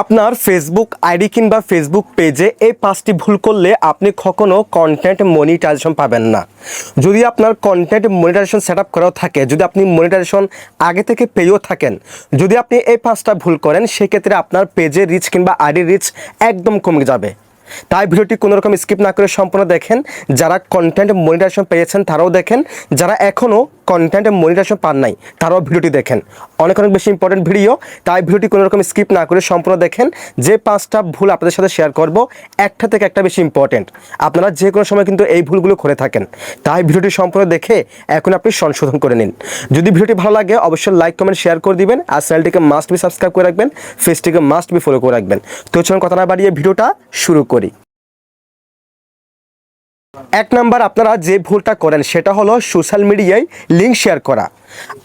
আপনার Facebook ID কিংবা Facebook পেজে এই পাঁচটি ভুল করলে আপনি কখনো কন্টেন্ট মনিটাইজেশন পাবেন না। যদি আপনার কন্টেন্ট মনিটাইজেশন সেট আপ করাও থাকে, যদি আপনি মনিটাইজেশন আগে থেকে পেয়েও থাকেন, যদি আপনি এই পাঁচটা ভুল করেন, সেক্ষেত্রে আপনার পেজে রিচ কিংবা আইডি রিচ একদম কমে যাবে। তাই ভিডিওটি কোনো রকম স্কিপ না করে সম্পূর্ণ দেখেন। যারা কন্টেন্ট মনিটাইজেশন পেয়েছেন, তারাও দেখেন। যারা এখনও কন্টেন্ট মনিটাইজেশন পান নাই, তারাও ভিডিওটি দেখেন। অনেক অনেক বেশি ইম্পর্টেন্ট ভিডিও তাই ভিডিওটি কোনো রকম স্কিপ না করে সম্পূর্ণ দেখেন। যে পাঁচটা ভুল আপনাদের সাথে শেয়ার করব, একটা থেকে একটা বেশি ইম্পর্টেন্ট আপনারা যে কোনো সময় কিন্তু এই ভুলগুলো করে থাকেন। তাই ভিডিওটি সম্পূর্ণ দেখে এখন আপনি সংশোধন করে নিন। যদি ভিডিওটি ভালো লাগে, অবশ্যই লাইক কমেন্ট শেয়ার করে দিবেন আর চ্যানেলটিকে মাস্ট বি সাবস্ক্রাইব করে রাখবেন ফেসটিকে মাস্ট বি ফলো করে রাখবেন। তো চলুন কথা না বাড়িয়ে ভিডিওটা শুরু করি। এক নাম্বার আপনারা যে ভুলটা করেন, সেটা হলো সোশ্যাল মিডিয়ায় লিঙ্ক শেয়ার করা।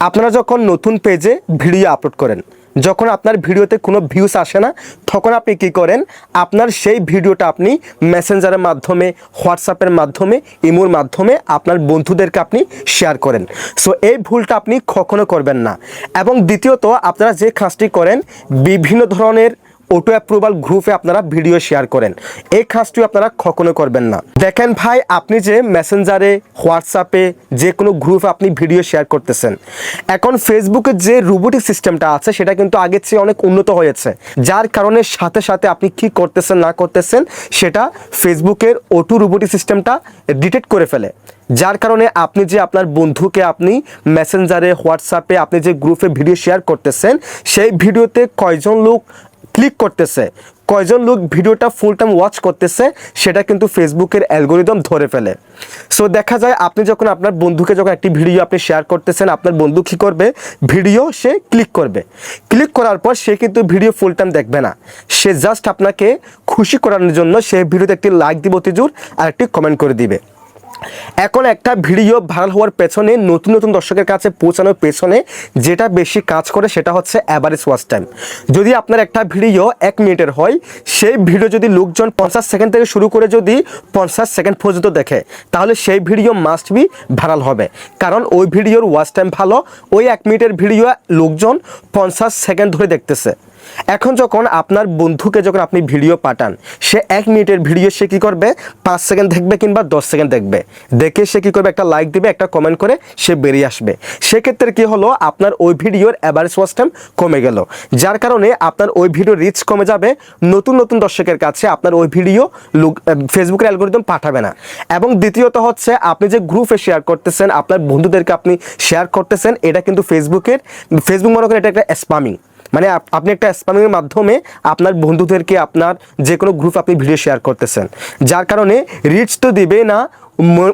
আপনারা যখন নতুন পেজে ভিডিও আপলোড করেন, যখন আপনার ভিডিওতে কোনো ভিউস আসে না, তখন আপনি কি করেন? আপনার সেই ভিডিওটা আপনি মেসেঞ্জারের মাধ্যমে হোয়াটসঅ্যাপের মাধ্যমে, ইমোর মাধ্যমে আপনার বন্ধুদেরকে আপনি শেয়ার করেন। সো এই ভুলটা আপনি কখনো করবেন না। এবং দ্বিতীয়ত, আপনারা যে কাজটি করেন, বিভিন্ন ধরনের অটো অ্যাপ্রুভাল গ্রুপে আপনারা ভিডিও শেয়ার করেন। এই কাজটি আপনারা কখনো করবেন না। দেখেন ভাই, আপনি যে মেসেঞ্জারে হোয়াটসঅ্যাপে যে কোনো গ্রুপে আপনি ভিডিও শেয়ার করতেছেন, এখন ফেসবুকের যে রোবোটিক সিস্টেমটা আছে, সেটা কিন্তু আগের চেয়ে অনেক উন্নত হয়েছে। যার কারণে সাথে সাথে আপনি কি করতেছেন, না করতেছেন, সেটা ফেসবুকের অটো রোবোটিক সিস্টেমটা ডিটেক্ট করে ফেলে। যার কারণে আপনি যে আপনার বন্ধুকে আপনি মেসেঞ্জারে হোয়াটসঅ্যাপে আপনি যে গ্রুপে ভিডিও শেয়ার করতেছেন, সেই ভিডিওতে কয়জন লোক ক্লিক করতেছে। কয়জন লোক ভিডিওটা ফুল টাইম ওয়াচ করতেছে, সেটা কিন্তু ফেসবুকের অ্যালগোরিদম ধরে ফেলে। সো দেখা যায় আপনি যখন আপনার বন্ধুকে যখন একটি ভিডিও আপনি শেয়ার করতেছেন, আপনার বন্ধু কী করবে? ভিডিও সে ক্লিক করবে। ক্লিক করার পর সে কিন্তু ভিডিও ফুল টাইম দেখবে না। সে জাস্ট আপনাকে খুশি করানোর জন্য সে ভিডিওতে একটি লাইক দিব অতিজুর আর একটি কমেন্ট করে দিবে। এখন একটা ভিডিও ভাইরাল হওয়ার পেছনে নতুন নতুন দর্শকের কাছে পৌঁছানোর পেছনে যেটা বেশি কাজ করে সেটা হচ্ছে অ্যাভারেজ ওয়াচ টাইম যদি আপনার একটা ভিডিও এক মিনিটের হয়, সেই ভিডিও যদি লোকজন পঞ্চাশ সেকেন্ড থেকে শুরু করে যদি পঞ্চাশ সেকেন্ড পর্যন্ত দেখে, তাহলে সেই ভিডিও মাস্ট বি ভাইরাল হবে। কারণ ওই ভিডিওর ওয়াচ টাইম ভালো, ওই এক মিনিটের ভিডিও লোকজন পঞ্চাশ সেকেন্ড ধরে দেখতেছে। এখন যখন আপনার বন্ধুকে যখন আপনি ভিডিও পাঠান, সে এক মিনিটের ভিডিও সে কী করবে? পাঁচ সেকেন্ড দেখবে কিংবা দশ সেকেন্ড দেখবে। দেখে সে কী করবে? একটা লাইক দিবে, একটা কমেন্ট করে সে বেরিয়ে আসবে। সেক্ষেত্রে কী হলো? আপনার ওই ভিডিওর অ্যাভারেজ ওয়াচ টাইম কমে গেল। যার কারণে আপনার ওই ভিডিও রিচ কমে যাবে। নতুন নতুন দর্শকের কাছে আপনার ওই ভিডিও ফেসবুকের অ্যালগোরিদম পাঠাবে না। এবং দ্বিতীয়ত হচ্ছে, আপনি যে গ্রুপে শেয়ার করতেছেন, আপনার বন্ধুদেরকে আপনি শেয়ার করতেছেন, এটা কিন্তু ফেসবুকের ফেসবুক মনে করেন এটা একটা স্পামিং মানে আপনি একটা স্প্যামিংয়ের মাধ্যমে আপনার বন্ধুদেরকে, আপনার যে কোনো গ্রুপ আপনি ভিডিও শেয়ার করতেছেন। যার কারণে রিচ তো দিবে না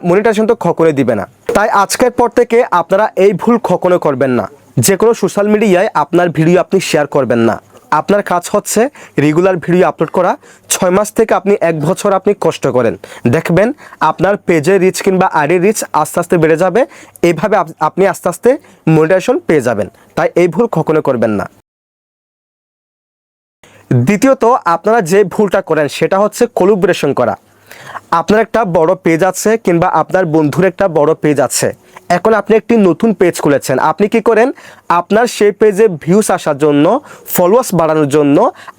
মনিটাইজেশন তো কখনোই দিবে না। তাই আজকের পর থেকে আপনারা এই ভুল কখনো করবেন না। যে কোনো সোশ্যাল মিডিয়ায় আপনার ভিডিও আপনি শেয়ার করবেন না। আপনার কাজ হচ্ছে রেগুলার ভিডিও আপলোড করা। ছয় মাস থেকে আপনি এক বছর আপনি কষ্ট করেন। দেখবেন আপনার পেজের রিচ কিংবা আইডির রিচ আস্তে আস্তে বেড়ে যাবে। এইভাবে আপ- আপনি আস্তে আস্তে মনিটাইজেশন পেয়ে যাবেন। তাই এই ভুল কখনো করবেন না। দ্বিতীয়ত, আপনারা যে ভুলটা করেন, সেটা হচ্ছে কোলাবোরেশন করা। আপনার একটা বড় পেজ আছে কিংবা আপনার বন্ধুর একটা বড় পেজ আছে। এখন আপনি একটি নতুন পেজ খুলেছেন। আপনি কি করেন? আপনার সেই পেজে ভিউস আসার জন্য ফলোয়ার্স বাড়ানোর জন্য,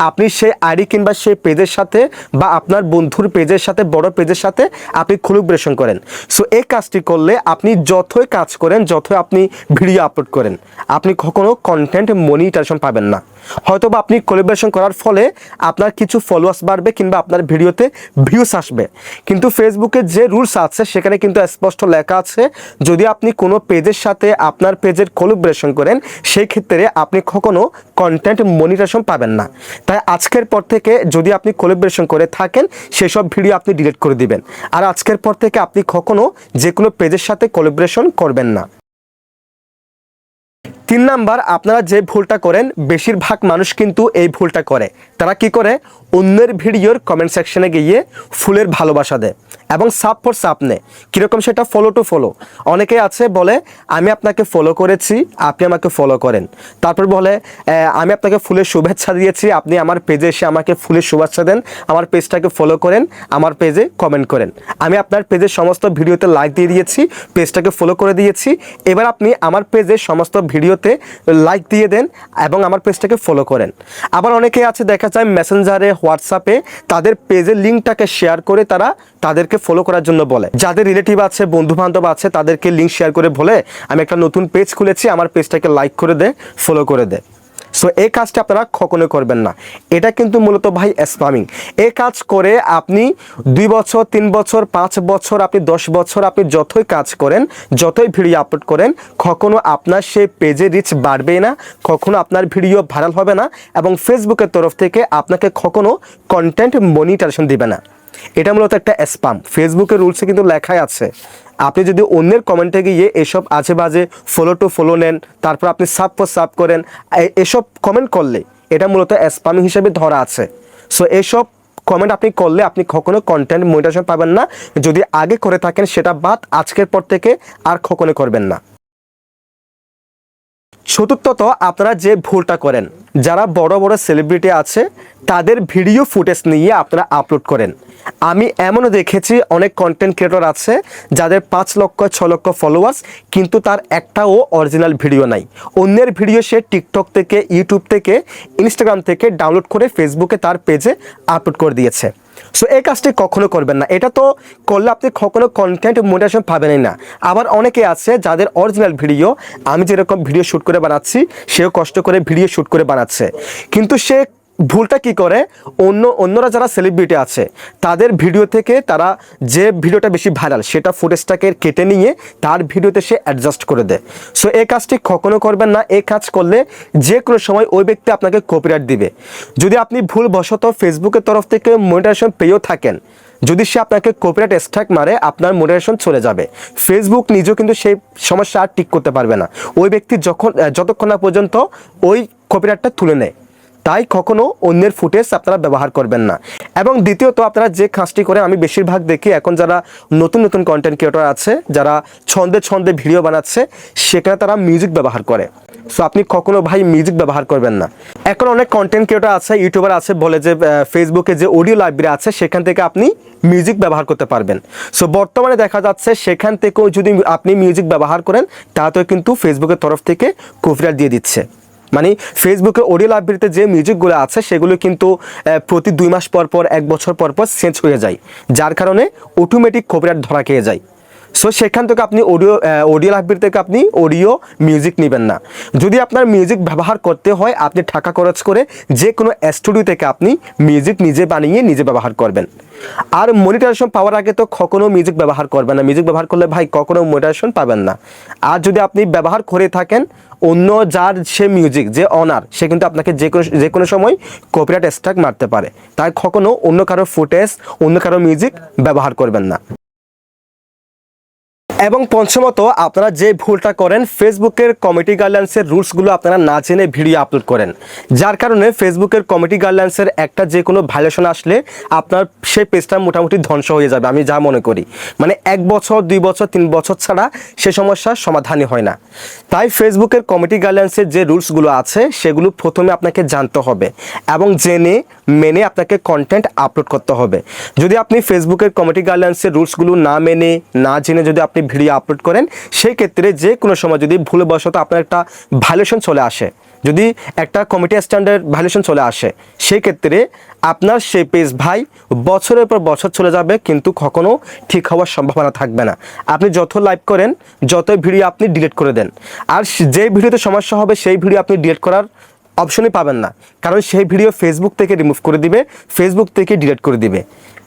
আপনি সেই আইডি কিংবা সেই পেজের সাথে বা আপনার বন্ধুর পেজের সাথে, বড় পেজের সাথে আপনি কোলাবোরেশন করেন। সো এই কাজটি করলে আপনি যতই কাজ করেন, যতই আপনি ভিডিও আপলোড করেন, আপনি কখনো কন্টেন্ট মনিটাইজেশন পাবেন না। হয়তো বা আপনি কোলাবোরেশন করার ফলে আপনার কিছু ফলোয়ার্স বাড়বে কিংবা আপনার ভিডিওতে ভিউস আসবে। কিন্তু ফেসবুকের যে রুলস আছে, সেখানে কিন্তু স্পষ্ট লেখা আছে, যদি আপনি কোনো পেজের সাথে আপনার পেজের কোলাবোরেশন করেন সেই ক্ষেত্রে আপনি কখনো কন্টেন্ট মনিটেশন পাবেন না। তাই আজকের পর থেকে যদি আপনি কোলাবোরেশন করে থাকেন, সেসব ভিডিও আপনি ডিলিট করে দিবেন। আর আজকের পর থেকে আপনি কখনো যে কোনো পেজের সাথে কোলাবোরেশন করবেন না। তিন নাম্বার, আপনারা যে ভুলটা করেন, বেশিরভাগ মানুষ কিন্তু এই ভুলটা করে। তারা কি করে? অন্যের ভিডিওর কমেন্ট সেকশনে গিয়ে ফুলের ভালোবাসা দেয় এবং সাপ ফর সাপ নেয় কীরকম সেটা ফলো টু ফলো অনেকে আছে বলে, আমি আপনাকে ফলো করেছি, আপনি আমাকে ফলো করেন। তারপর বলে আমি আপনাকে ফুলের শুভেচ্ছা দিয়েছি, আপনি আমার পেজে এসে আমাকে ফুলের শুভেচ্ছা দেন, আমার পেজটাকে ফলো করেন, আমার পেজে কমেন্ট করেন। আমি আপনার পেজের সমস্ত ভিডিওতে লাইক দিয়ে দিয়েছি পেজটাকে ফলো করে দিয়েছি। এবার আপনি আমার পেজে সমস্ত ভিডিওতে ভিডিওতে লাইক দিয়ে দেন এবং আমার পেজটাকে ফলো করেন। আবার অনেকে আছে, দেখা যায় মেসেঞ্জারে হোয়াটসঅ্যাপে তাদের পেজের লিঙ্কটাকে শেয়ার করে তারা তাদেরকে ফলো করার জন্য বলে। যাদের রিলেটিভ আছে বন্ধু বান্ধব আছে, তাদেরকে লিঙ্ক শেয়ার করে বলে, আমি একটা নতুন পেজ খুলেছি, আমার পেজটাকে লাইক করে দে ফলো করে দে। সো এই কাজটা আপনারা কখনো করবেন না। এটা কিন্তু মূলত ভাই স্পামিং এই কাজ করে আপনি দুই বছর, তিন বছর, পাঁচ বছর, আপনি দশ বছর আপনি যতই কাজ করেন, যতই ভিডিও আপলোড করেন, কখনো আপনার সেই পেজে রিচ বাড়বেই না, কখনো আপনার ভিডিও ভাইরাল হবে না এবং ফেসবুকের তরফ থেকে আপনাকে কখনো কন্টেন্ট মনিটারেশন দিবে না। এটা মূলত একটা স্পাম ফেসবুকের রুলসে কিন্তু লেখাই আছে। আপনি যদি অন্যের কমেন্টে গিয়ে এসব আজে বাজে ফলো টু ফলো নেন, তারপর আপনি সাব ফর সাব করেন এসব কমেন্ট করলে এটা মূলত স্পামিং হিসেবে ধরা আছে। সো এসব কমেন্ট আপনি করলে আপনি কখনো কন্টেন্ট মনিটাইজেশন পাবেন না। যদি আগে করে থাকেন, সেটা বাদ আজকের পর থেকে আর কখনো করবেন না। চতুর্থত আপনারা যে ভুলটা করেন। যারা বড় বড় সেলিব্রিটি আছে, তাদের ভিডিও ফুটেজ নিয়ে আপনারা আপলোড করেন। আমি এমনও দেখেছি অনেক কন্টেন্ট ক্রিয়েটর আছে, যাদের পাঁচ লক্ষ, ছ লক্ষ ফলোয়ার্স কিন্তু তার একটাও অরিজিনাল ভিডিও নাই। অন্যের ভিডিও সে টিকটক থেকে ইউটিউব থেকে ইনস্টাগ্রাম থেকে ডাউনলোড করে ফেসবুকে তার পেজে আপলোড করে দিয়েছে। সো এই কাজটি কখনো করবেন না। এটা তো করলে আপনি কখনো কন্টেন্ট মোটিভেশন পাবেনই না। আবার অনেকে আছে যাদের অরিজিনাল ভিডিও আমি যেরকম ভিডিও শ্যুট করে বানাচ্ছি, সেও কষ্ট করে ভিডিও শ্যুট করে বানাচ্ছে। কিন্তু সে ভুলটা কি করে? অন্য, অন্যরা যারা সেলিব্রিটি আছে, তাদের ভিডিও থেকে তারা যে ভিডিওটা বেশি ভাইরাল সেটা ফুটেজটাকে কেটে নিয়ে তার ভিডিওতে সে অ্যাডজাস্ট করে দেয়। সো এই কাজটি কখনো করবেন না। এই কাজ করলে যে কোনো সময় ওই ব্যক্তি আপনাকে কপিরাইট দিবে। যদি আপনি ভুলবশত ফেসবুকের তরফ থেকে মনিটাইজেশন পেয়েও থাকেন, যদি সে আপনাকে কপিরাইট স্ট্রাইক মারে, আপনার মোটিভেশন চলে যাবে। ফেসবুক নিজেও কিন্তু সেই সমস্যা আর ঠিক করতে পারবে না। ওই ব্যক্তি যখন যতক্ষণ না পর্যন্ত ওই কপিরাইটটা তুলে নেয়। তাই কখনো অন্যের ফুটেজ আপনারা ব্যবহার করবেন না। এবং দ্বিতীয়ত আপনারা যে কাজটি করে আমি বেশিরভাগ দেখি, এখন যারা নতুন নতুন কন্টেন্ট ক্রিয়েটর আছে, যারা ছন্দে ছন্দে ভিডিও বানাচ্ছে, সেখানে তারা মিউজিক ব্যবহার করে। সো আপনি কখনো ভাই মিউজিক ব্যবহার করবেন না। এখন অনেক কন্টেন্ট ক্রিয়েটর আছে ইউটিউবার আছে, বলে যে ফেসবুকে যে অডিও লাইব্রেরি আছে, সেখান থেকে আপনি মিউজিক ব্যবহার করতে পারবেন। সো বর্তমানে দেখা যাচ্ছে সেখান থেকেও যদি আপনি মিউজিক ব্যবহার করেন, তাতেও কিন্তু ফেসবুকের তরফ থেকে কপিরাইট দিয়ে দিচ্ছে। মানে ফেসবুকে অডিও লাইব্রেরিতে যে মিউজিকগুলো আছে, সেগুলো কিন্তু প্রতি দুই মাস পর পর, এক বছর পর পর চেঞ্জ হয়ে যায়। যার কারণে অটোমেটিক কপিরাইট ধরা খেয়ে যায়। সো সেখান থেকে আপনি অডিও অডিও লাইব্রেরি থেকে আপনি অডিও মিউজিক নেবেন না। যদি আপনার মিউজিক ব্যবহার করতে হয়, আপনি টাকা খরচ করে যে কোনো স্টুডিও থেকে আপনি মিউজিক নিজে বানিয়ে নিজে ব্যবহার করবেন। আর মনিটাইজেশন পাওয়ার আগে তো কখনো মিউজিক ব্যবহার করবেন না। মিউজিক ব্যবহার করলে ভাই কখনো মনিটাইজেশন পাবেন না। আর যদি আপনি ব্যবহার করে থাকেন, অন্য যার সে মিউজিক যে অনার সে কিন্তু আপনাকে যে কোনো যে কোনো সময় কপিরাইট স্ট্রাইক মারতে পারে। তাই কখনো অন্য কারও ফুটেজ অন্য কারও মিউজিক ব্যবহার করবেন না। এবং পঞ্চমত, আপনারা যে ভুলটা করেন ফেসবুকের কমিটি গাইডলাইন্সের রুলসগুলো আপনারা না জেনে ভিডিও আপলোড করেন। যার কারণে ফেসবুকের কমিটি গাইডলাইন্সের একটা যে কোনো ভাইলেশন আসলে আপনার সেই পেজটা মোটামুটি ধ্বংস হয়ে যাবে, আমি যা মনে করি। মানে এক বছর, দুই বছর, তিন বছর ছাড়া সে সমস্যার সমাধানই হয় না। তাই ফেসবুকের কমিটি গাইডলাইন্সের যে রুলসগুলো আছে, সেগুলো প্রথমে আপনাকে জানতে হবে এবং জেনে, মেনে আপনাকে কন্টেন্ট আপলোড করতে হবে। যদি আপনি ফেসবুকের কমিটি গাইডলাইন্সের রুলসগুলো না মেনে, না জেনে যদি আপনি ভিডিও আপলোড করেন সেই ক্ষেত্রে যে কোনো সময় যদি ভুলবশত আপনার একটা ভাইলেশন চলে আসে, যদি একটা কমিটি স্ট্যান্ডার্ড ভাইলেশন চলে আসে সেই ক্ষেত্রে আপনার সেই পেজ ভাই বছরের পর বছর চলে যাবে, কিন্তু কখনো ঠিক হওয়ার সম্ভাবনা থাকবে না। আপনি যত লাইভ করেন যত ভিডিও আপনি ডিলিট করে দেন, আর যে ভিডিওতে সমস্যা হবে, সেই ভিডিও আপনি ডিলিট করার অপশনই পাবেন না। কারণ সেই ভিডিও ফেসবুক থেকে রিমুভ করে দিবে ফেসবুক থেকে ডিলিট করে দিবে।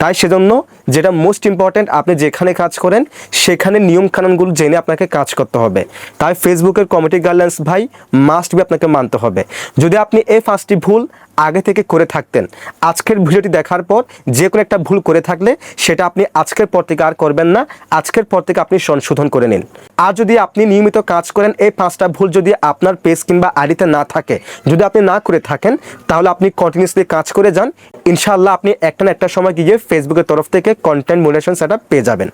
তাই সেজন্য যেটা মোস্ট ইম্পর্ট্যান্ট আপনি যেখানে কাজ করেন, সেখানে নিয়ম কানুনগুলো জেনে আপনাকে কাজ করতে হবে। তাই ফেসবুকের কমিটি গাইডলাইন্স ভাই মাস্ট বি আপনাকে মানতে হবে। যদি আপনি এই পাঁচটি ভুল আগে থেকে করে থাকতেন, আজকের ভিডিওটি দেখার পর যে কোনো একটা ভুল করে থাকলে সেটা আপনি আজকের পর থেকে আর করবেন না, আজকের পর থেকে আপনি সংশোধন করে নিন। আর যদি আপনি নিয়মিত কাজ করেন, এই পাঁচটা ভুল যদি আপনার পেজ কিংবা আইডিতে না থাকে, যদি আপনি না করে থাকেন, তাহলে আপনি কন্টিনিউসলি কাজ করে যান। ইনশাআল্লাহ আপনি একটা না একটা সময় গিয়ে ফেসবুকের তরফ থেকে কন্টেন্ট মোডারেশন সেটা পেয়ে যাবেন।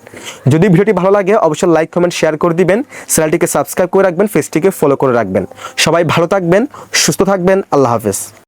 যদি ভিডিওটি ভালো লাগে, অবশ্যই লাইক কমেন্ট শেয়ার করে দিবেন। চ্যানেলটিকে সাবস্ক্রাইব করে রাখবেন ফেসটিকে ফলো করে রাখবেন। সবাই ভালো থাকবেন, সুস্থ থাকবেন, আল্লাহ হাফেজ।